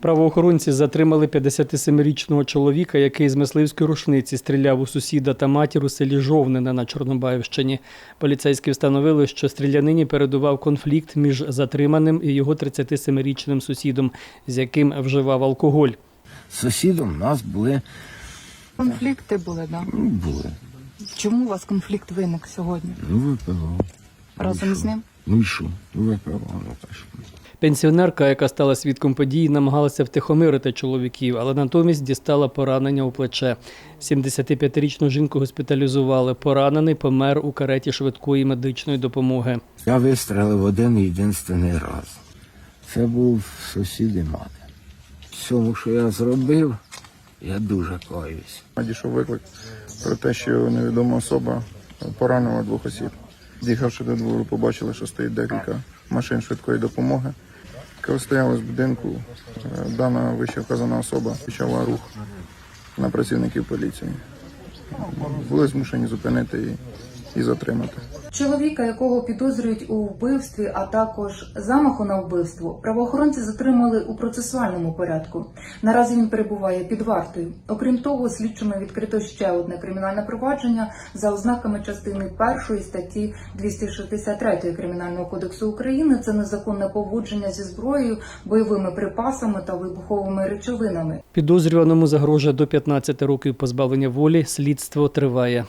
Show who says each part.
Speaker 1: Правоохоронці затримали 57-річного чоловіка, який з мисливської рушниці стріляв у сусіда та матір у селі Жовнине на Чорнобаївщині. Поліцейські встановили, що стрілянині передував конфлікт між затриманим і його 37-річним сусідом, з яким вживав алкоголь.
Speaker 2: З сусідом у нас були,
Speaker 3: Конфлікти були, да.
Speaker 2: ну, були.
Speaker 3: Чому у вас конфлікт виник сьогодні?
Speaker 2: Ну, випивав.
Speaker 3: Разом з ним?
Speaker 2: Ну і що? Ну, випивав, ну.
Speaker 1: Пенсіонерка, яка стала свідком події, намагалася втихомирити чоловіків, але натомість дістала поранення у плече. 75-річну жінку госпіталізували. Поранений помер у кареті швидкої медичної допомоги.
Speaker 2: Я вистрелив один єдинственний раз. Це був сусід і мати. Всьому, що я зробив, я дуже каюсь.
Speaker 4: Надійшов виклик про те, що невідома особа поранила двох осіб. З'їхавши до двору, побачили, що стоїть декілька машин швидкої допомоги. Коли стояли з будинку, е, дана вище вказана особа почала рух на працівників поліції. Були змушені зупинити і, і затримати.
Speaker 5: Чоловіка, якого підозрюють у вбивстві, а також замаху на вбивство, правоохоронці затримали у процесуальному порядку. Наразі він перебуває під вартою. Окрім того, слідчими відкрито ще одне кримінальне провадження за ознаками частини першої статті 263 Кримінального кодексу України. Це незаконне поводження зі зброєю, бойовими припасами та вибуховими речовинами.
Speaker 1: Підозрюваному загрожує до 15 років позбавлення волі. Слідство триває.